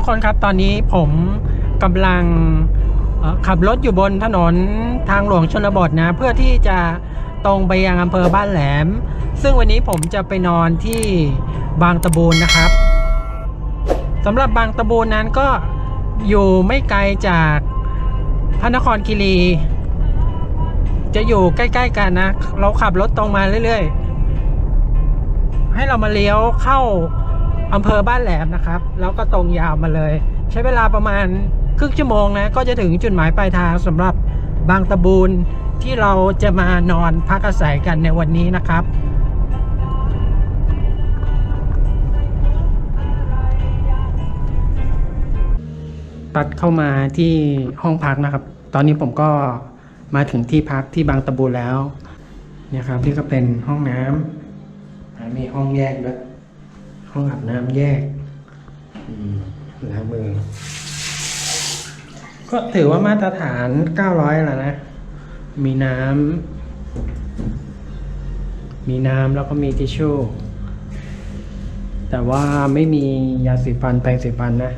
ทุกคนครับตอนนี้ผมกำลังขับรถอยู่บนถนนทางหลวงชนบทนะ เพื่อที่จะตรงไปยังอำเภอบ้านแหลม ซึ่งวันนี้ผมจะไปนอนที่บางตะบูนนะครับสำหรับบางตะบูนนั้นก็อยู่ไม่ไกลจากพระนครคีรี จะอยู่ใกล้ๆกันนะ เราขับรถตรงมาเรื่อยๆ ให้เรามาเลี้ยวเข้า อำเภอบ้านแหลมนะครับ แล้วก็ตรงยาวมาเลย ใช้เวลาประมาณครึ่งชั่วโมงนะ ก็จะถึงจุดหมายปลายทางสำหรับบางตะบูนที่เราจะมานอนพักอาศัยกันในวันนี้นะครับตัดเข้ามาที่ห้องพักนะครับ ตอนนี้ผมก็มาถึงที่พักที่บางตะบูนแล้วเนี่ยครับนี่ก็เป็นห้องน้ำมีห้องแยกด้วย ห้องอาบน้ำแยกล้างมือ ก็ถือว่ามาตรฐาน900แล้วนะ มีน้ำ มีน้ำแล้วก็มีทิชชู่ แต่ว่าไม่มียาสีฟันแปรงสีฟันนะ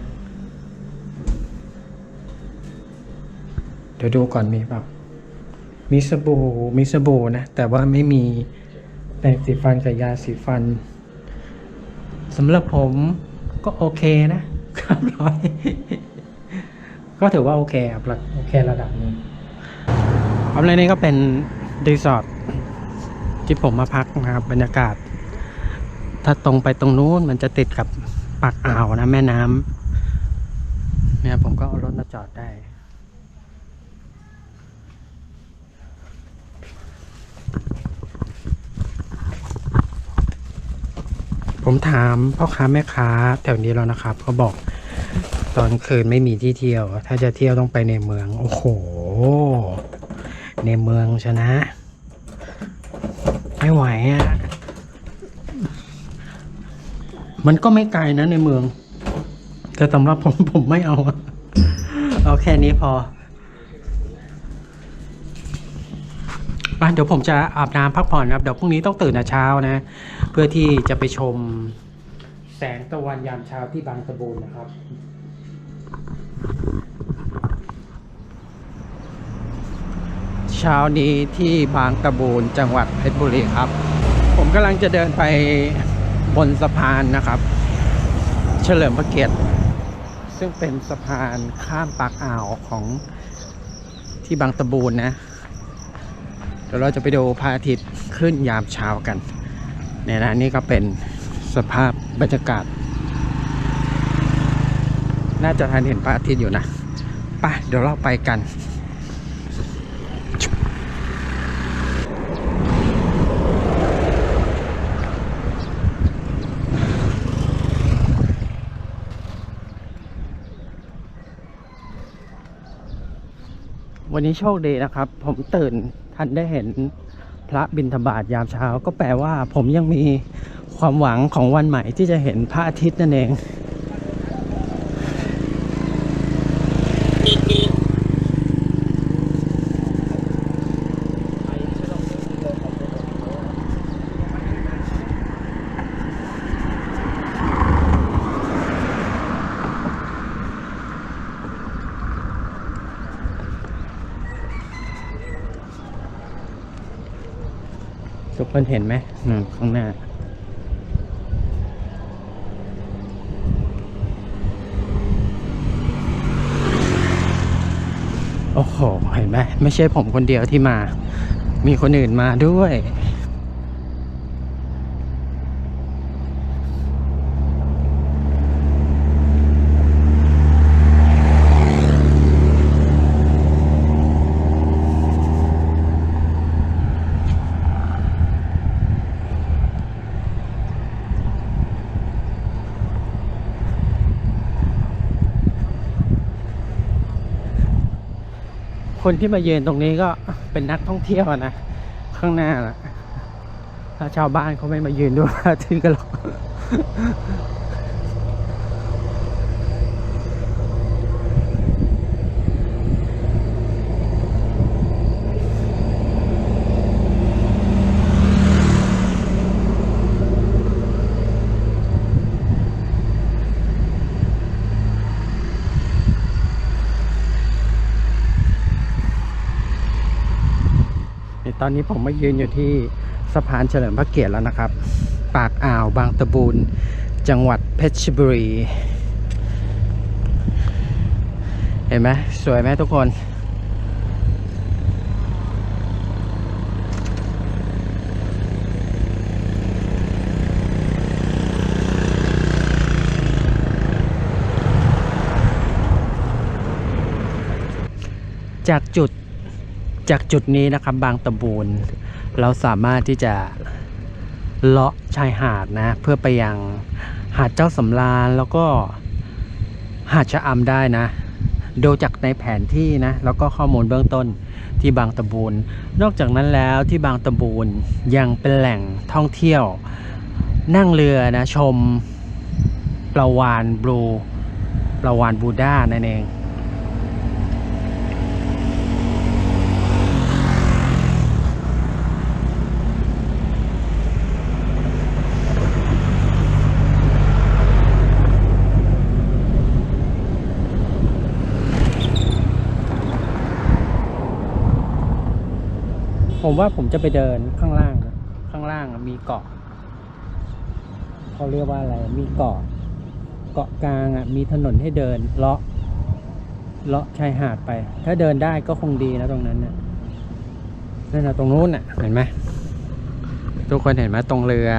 เดี๋ยวดูก่อนมีแบบมีสบู่ มีสบู่นะ แต่ว่าไม่มีแปรงสีฟันกับยาสีฟัน สำหรับผมก็โอเคนะครับร้อยก็ถือว่าโอเคครับโอเคระดับนึงครับและนี่ก็เป็นรีสอร์ทที่ผมมาพักนะครับ บรรยากาศ ถ้าตรงไปตรงนู้นมันจะติดกับปากอ่าวนะแม่น้ำเนี่ยผมก็เอารถมาจอดได้ ผมถามพ่อค้าแม่ค้าแถวนี้แล้วนะครับเขาบอกตอนคืนไม่มีที่เที่ยว ถ้าจะเที่ยวต้องไปในเมือง โอ้โห ในเมืองชนะ ไม่ไหวอะ มันก็ไม่ไกลนะในเมือง แต่สำหรับผมผมไม่เอา เอาแค่นี้พอ ไปเดี๋ยวผมจะอาบน้ำพักผ่อนครับ เดี๋ยวพรุ่งนี้ต้องตื่นแต่เช้านะ เพื่อที่จะไปชมแสงตะวันยามเช้าที่บางตะบูนนะครับเช้านี้ที่บางตะบูนจังหวัดเพชรบุรีครับ ผมกำลังจะเดินไปบนสะพานนะครับ เฉลิมพระเกียรติซึ่งเป็นสะพานข้ามปากอ่าวของที่บางตะบูนนะ ดี๋ยวเราจะไปดูพระอาทิตย์ขึ้นยามเช้ากันเนี่ยนะนี่ก็เป็นสภาพบรรยากาศ น่าจะทันเห็นพระอาทิตย์อยู่นะไปเดี๋ยวเราไปกันวันนี้โชคดีนะครับ ผมตื่น ทันได้เห็นพระบิณฑบาตยามเช้า ก็แปลว่าผมยังมีความหวังของวันใหม่ที่จะเห็นพระอาทิตย์นั่นเอง ทุกคนเห็นไหมนั่นข้างหน้า โอ้โห เห็นไหมไม่ใช่ผมคนเดียวที่มา มีคนอื่นมาด้วย คนที่มาเยือนตรงนี้ก็เป็นนักท่องเที่ยวนะ ข้างหน้าน่ะถ้าชาวบ้านเขาไม่มายืนดูพระอาทิตย์กันหรอก ตอนนี้ผมมายืนอยู่ที่สะพานเฉลิมพระเกียรติแล้วนะครับ ปากอ่าวบางตะบูนจังหวัดเพชรบุรี เห็นไหมสวยไหมทุกคน จากจุด จากจุดนี้นะครับบางตะบูนเราสามารถที่จะเลาะชายหาดนะ เพื่อไปยังหาดเจ้าสำราญแล้วก็หาดชะอำได้นะ ดูจากในแผนที่นะ แล้วก็ข้อมูลเบื้องต้นที่บางตะบูนนอกจากนั้นแล้วที่บางตะบูนยังเป็นแหล่งท่องเที่ยว นั่งเรือนะชมปลาวานบลูปลาวานบูด้านั่นเอง ผมว่าผมจะไปเดินข้างล่างนะข้างล่างมีเกาะเขาเรียกว่าอะไร มีเกาะ เกาะกลางอะ มีถนนให้เดินเลาะเลาะชายหาดไป ถ้าเดินได้ก็คงดีนะตรงนั้นน่ะนั่นนะตรงนู้นน่ะ เห็นไหมทุกคนเห็นไหมตรงเรือ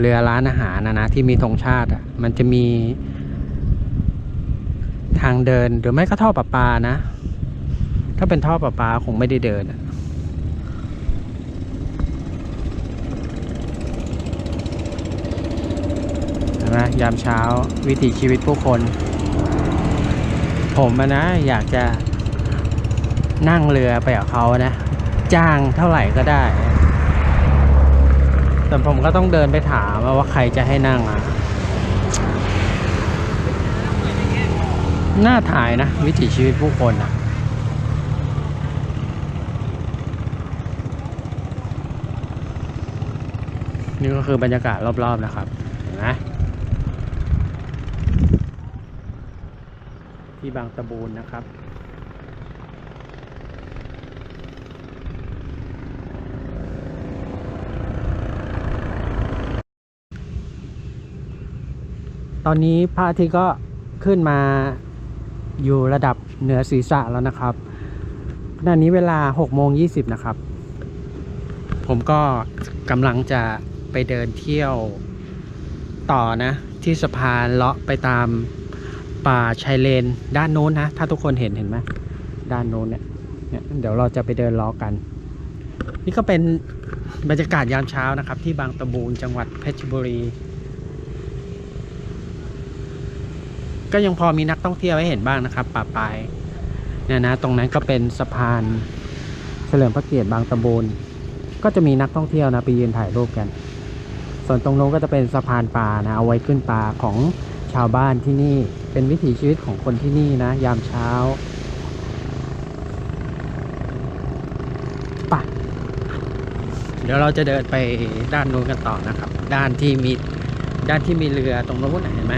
เรือร้านอาหารนะนะที่มีธงชาติอะ มันจะมีทางเดินหรือไม่ก็ท่อประปานะ ถ้าเป็นท่อประปาคงไม่ได้เดินอะ นไหมยามเช้าวิถีชีวิตผู้คน ผมนะอยากจะนั่งเรือไปกับเขานะ จ้างเท่าไหร่ก็ได้ แต่ผมก็ต้องเดินไปถามว่าใครจะให้นั่งอะน่าถ่ายนะ วิถีชีวิตผู้คนอะนี่ก็คือบรรยากาศรอบๆนะครับ เห็นไหม ที่บางตะบูนนะครับ ตอนนี้พระอาทิตย์ก็ขึ้นมาอยู่ระดับเหนือศีรษะแล้วนะครับขณะนี้เวลา6โมง20 นะครับ ผมก็กำลังจะไปเดินเที่ยวต่อนะ ที่สะพานเลาะไปตาม ป่าชายเลนด้านโน้นนะ ถ้าทุกคนเห็นเห็นไหมด้านโน้นเนี่ยเนี่ย เดี๋ยวเราจะไปเดินลาะกัน นี่ก็เป็นบรรยากาศยามเช้านะครับ ที่บางตะบูนจังหวัดเพชรบุรี ก็ยังพอมีนักท่องเที่ยวให้เห็นบ้างนะครับ ป่าปลายเนี่ยนะ ตรงนั้นก็เป็นสะพานเฉลิมพระเกียรติบางตะบูนก็จะมีนักท่องเที่ยวนะไปยืนถ่ายรูปกัน ส่วนตรงโน้นก็จะเป็นสะพานปลานะเอาไว้ขึ้นปลาของ ชาวบ้านที่นี่เป็นวิถีชีวิตของคนที่นี่นะ ยามเช้าป่ะเดี๋ยวเราจะเดินไปด้านนู้นกันต่อนะครับ ด้านที่มีด้านที่มีเรือตรงโน้นเห็นไหม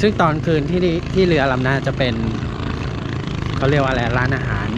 ซึ่งตอนคืนที่นี่ที่เรือลำนั้นจะเป็นเขาเรียกว่าอะไรร้านอาหาร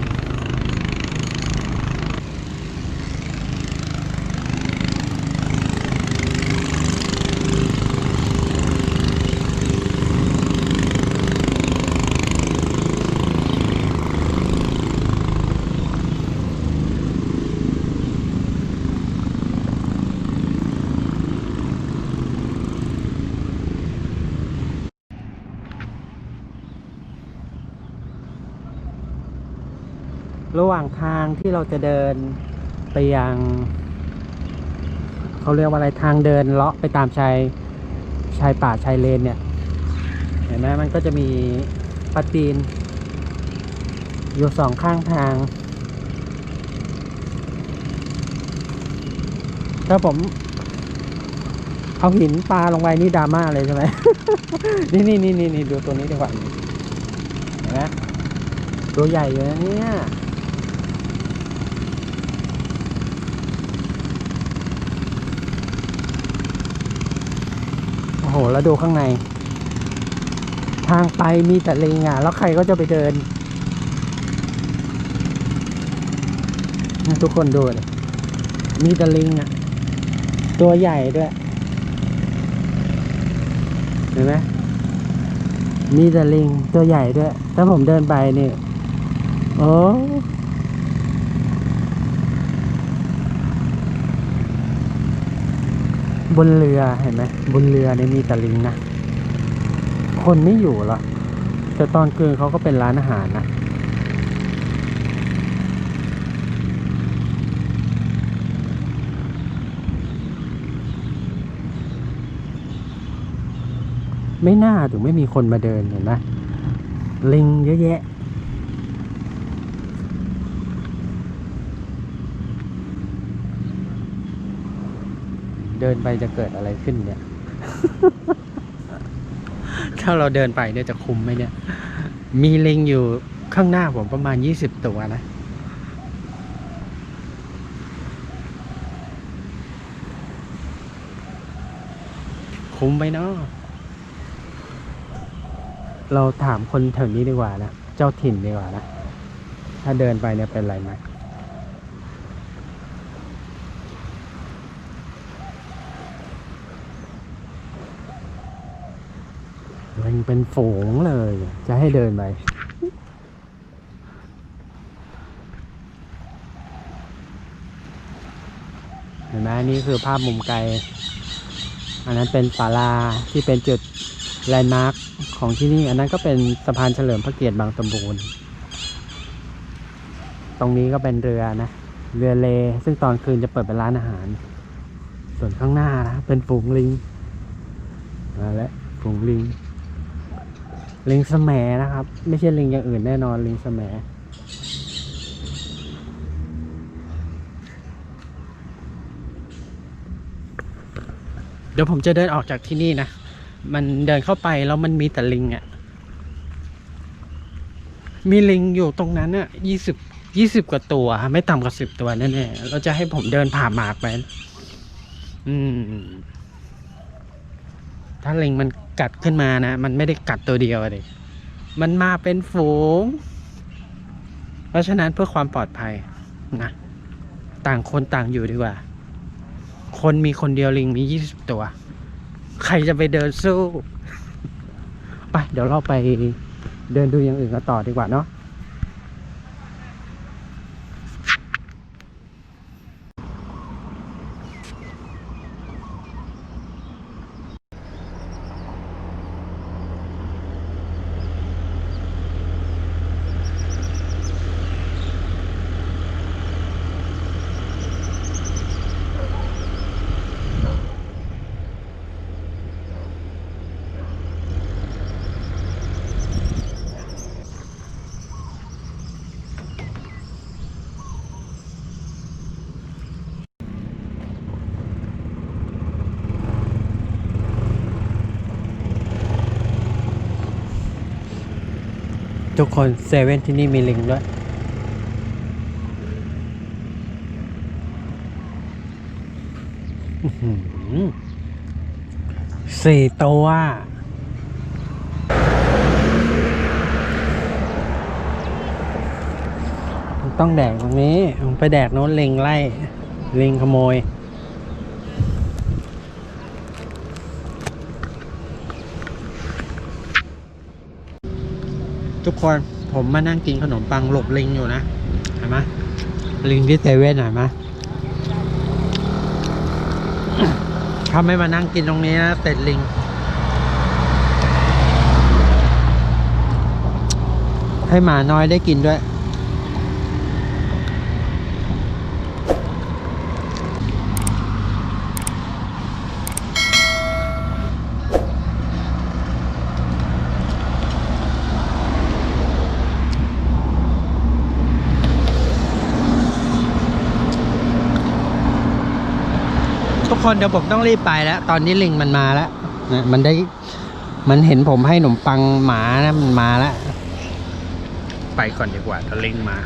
ระหว่างทางที่เราจะเดินไปยังเขาเรียกว่าอะไรทางเดินเลาะไปตามชายชายป่าชายเลนเนี่ย เห็นไหมมันก็จะมีปลาตีน อยู่สองข้างทาง ถ้าผมเอาหินปลาลงไปนี่ดราม่าเลยใช่ไหม นี่นี่นี่นี่นี่ดูตัวนี้ดีกว่าเห็นไหมตัวใหญ่อยู่นะเนี่ย อ้โห แล้วดูข้างใน ทางไปมีแต่ลิงอะ แล้วใครก็จะไปเดิน ทุกคนดูเลยมีแตะลิงอะ ตัวใหญ่ด้วย เห็นไหมมีแตะลิงตัวใหญ่ด้วย ถ้าผมเดินไปนี่ โอ้ บนเรือเห็นไหมบนเรือเนี่ยมีแตะลิงนะ คนไม่อยู่หรอกแต่ตอนคืนเขาก็เป็นร้านอาหารนะไม่น่าถึงไม่มีคนมาเดินเห็นไหมลิงเยอะแยะ ดินไปจะเกิดอะไรขึ้นเนี่ย ถ้าเราเดินไปเนี่ยจะคุ้มไหมเนี่ย มีลิงอยู่ข้างหน้าผมประมาณยี่สิบตัวนะ คุ้มไหมเนาะเราถามคนแถวนี้ดีกว่านะ เจ้าถิ่นดีกว่านะ ถ้าเดินไปเนี่ยเป็นไรไหมันเป็นฝูงเลย จะให้เดินไปเห็นไหมนี่คือภาพมุมไกล อันนั้นเป็นศาลาที่เป็นจุดแลนด์มาร์คของที่นี่ อันนั้นก็เป็นสะพานเฉลิมพระเกียรติบางสมบูรณ์ตรงนี้ก็เป็นเรือนะ เรือเล ซึ่งตอนคืนจะเปิดเป็นร้านอาหาร ส่วนข้างหน้านะ เป็นฝูงลิงมาแล้วฝูงลิง ลิงสแหมนะครับ ไม่ใช่ลิงอย่างอื่นแน่นอนลิงสแหมเดี๋ยวผมจะเดินออกจากที่นี่นะ มันเดินเข้าไปแล้วมันมีแต่ลิงอะ่ะ มีลิงอยู่ตรงนั้นอะยี่สิบยี่สิบกว่าตัว ไม่ต่ำกว่าสิบตัวแน่ๆเราจะให้ผมเดินผ่าหมากไป อืม ถ้าลิงมัน กัดขึ้นมานะ มันไม่ได้กัดตัวเดียวเลยมันมาเป็นฝูง เพราะฉะนั้นเพื่อความปลอดภัยนะ ต่างคนต่างอยู่ดีกว่า คนมีคนเดียวลิงมียี่สิบตัว ใครจะไปเดินสู้ ไป เดี๋ยวเราไปเดินดูอย่างอื่นกันต่อดีกว่าเนาะ ทุกคนเซเว่นที่นี่มีลิงด้วย สี่ตัวต้องแดกตรงนี้ ไปแดกโน้นลิงไล่ ลิงขโมย ทุกคนผมมานั่งกินขนมปังหลบลิงอยู่นะเห็นไหมลิงที่เซเว่นเห็นไหมถ้าไม่มานั่งกินตรงนี้นะเสร็จลิงให้หมาน้อยได้กินด้วย คนเดี๋ยวผมต้องรีบไปแล้ว ตอนนี้ลิงมันมาแล้วนะมันได้มันเห็นผมให้ขนมปังหมานะมันมาแล้ว ไปก่อนดีกว่าถ้าลิงมา